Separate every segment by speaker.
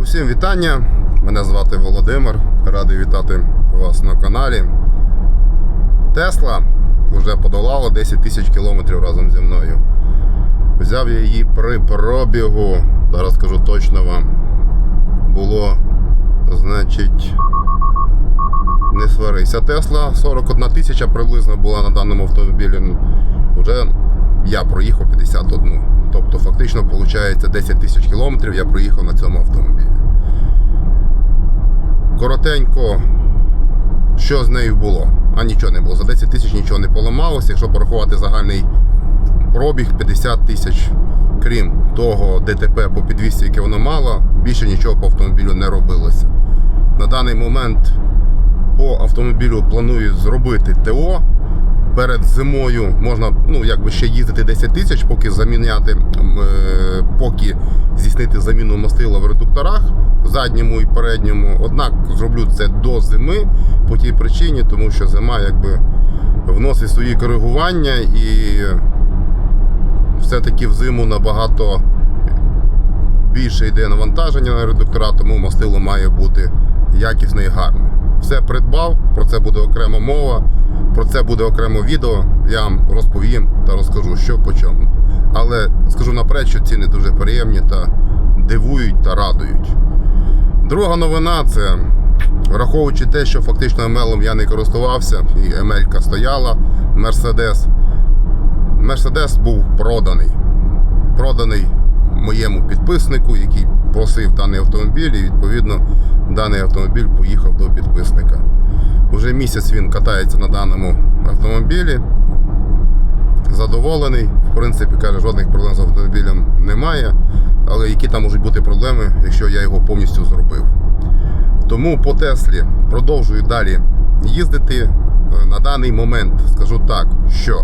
Speaker 1: Усім вітання. Мене звати Володимир. Радий вітати вас на каналі. Тесла вже подолала 10 тисяч кілометрів разом зі мною. Взяв я її при пробігу. Зараз скажу точно вам. Було, значить, не сварися. Тесла 41 тисяча приблизно була на даному автомобілі. Вже я проїхав 51. Тобто, фактично, виходить 10 тисяч кілометрів я проїхав на цьому автомобілі. Коротенько, що з нею було? А нічого не було. За 10 тисяч нічого не поламалося. Якщо порахувати загальний пробіг 50 тисяч, крім того ДТП по підвісці, яке воно мало, більше нічого по автомобілю не робилося. На даний момент по автомобілю планую зробити ТО. Перед зимою можна ну, якби ще їздити 10 тисяч, поки заміняти, е, поки здійснити заміну мастила в редукторах задньому і передньому. Однак зроблю це до зими по тій причині, тому що зима якби вносить свої коригування і все-таки в зиму набагато більше йде навантаження на редуктора, тому мастило має бути якісне і гарне. Все придбав, про це буде окрема мова, про це буде окремо відео. Я вам розповім та розкажу, що по чому. Але скажу наперед, що ціни дуже приємні та дивують та радують. Друга новина це враховуючи те, що фактично ML я не користувався, і ML стояла, Mercedes. Мерседес був проданий. Проданий моєму підписнику, який просив даний автомобіль, і відповідно даний автомобіль поїхав до підписника. Уже місяць він катається на даному автомобілі. Задоволений. В принципі, каже, жодних проблем з автомобілем немає. Але які там можуть бути проблеми, якщо я його повністю зробив. Тому по Теслі продовжую далі їздити. Е, На даний момент скажу так, що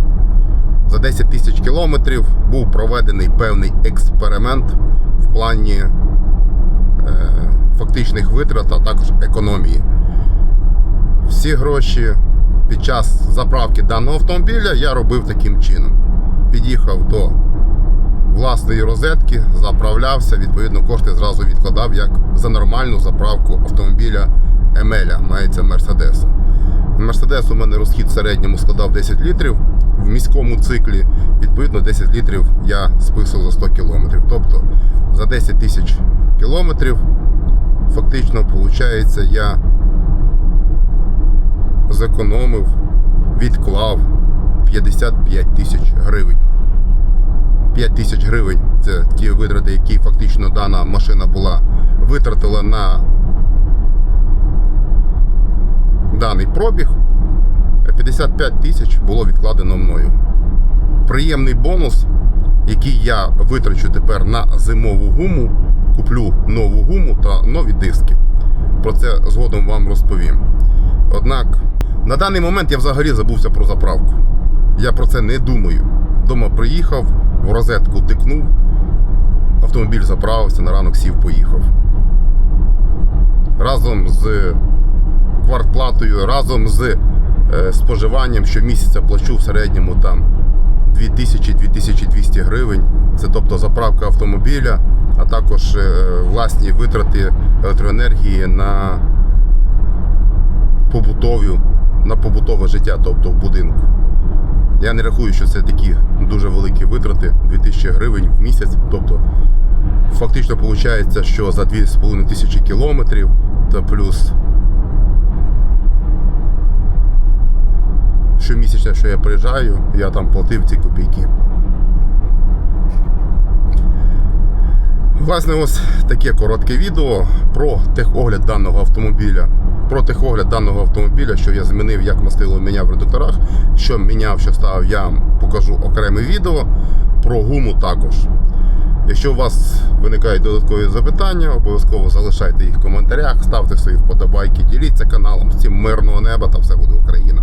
Speaker 1: за 10 тисяч кілометрів був проведений певний експеримент в плані е, фактичних витрат, а також економії. Всі гроші під час заправки даного автомобіля я робив таким чином. Під'їхав до власної розетки, заправлявся, відповідно, кошти зразу відкладав як за нормальну заправку автомобіля Емеля, мається Мерседеса. Мерседес у мене розхід в середньому складав 10 літрів. В міському циклі, відповідно, 10 літрів я списав за 100 кілометрів. Тобто за 10 тисяч кілометрів фактично, виходить, я зекономив, відклав 55 тисяч гривень. 5 тисяч гривень це ті витрати, які фактично дана машина була витратила на даний пробіг. 55 тисяч було відкладено мною. Приємний бонус, який я витрачу тепер на зимову гуму, куплю нову гуму та нові диски. Про це згодом вам розповім. Однак, на даний момент я взагалі забувся про заправку. Я про це не думаю. Дома приїхав, в розетку тикнув, автомобіль заправився, на ранок сів, поїхав. Разом з квартплатою, разом з е, споживанням щомісяця плачу в середньому там 2000-2200 гривень. Це тобто заправка автомобіля, а також е, власні витрати електроенергії на побутові, на побутове життя, тобто в будинку. Я не рахую, що це такі дуже великі витрати 2000 гривень в місяць. Тобто, фактично виходить, що за 2,5 тисячі кілометрів та плюс щомісячно, що я приїжджаю, я там платив ці копійки. Власне, ось таке коротке відео про техогляд даного автомобіля. Про техогляд даного автомобіля, що я змінив, як мастило міняв в редукторах, що міняв, що ставив, я вам покажу окреме відео. Про гуму також. Якщо у вас виникають додаткові запитання, обов'язково залишайте їх в коментарях, ставте свої вподобайки, діліться каналом. Всім мирного неба та все буде Україна.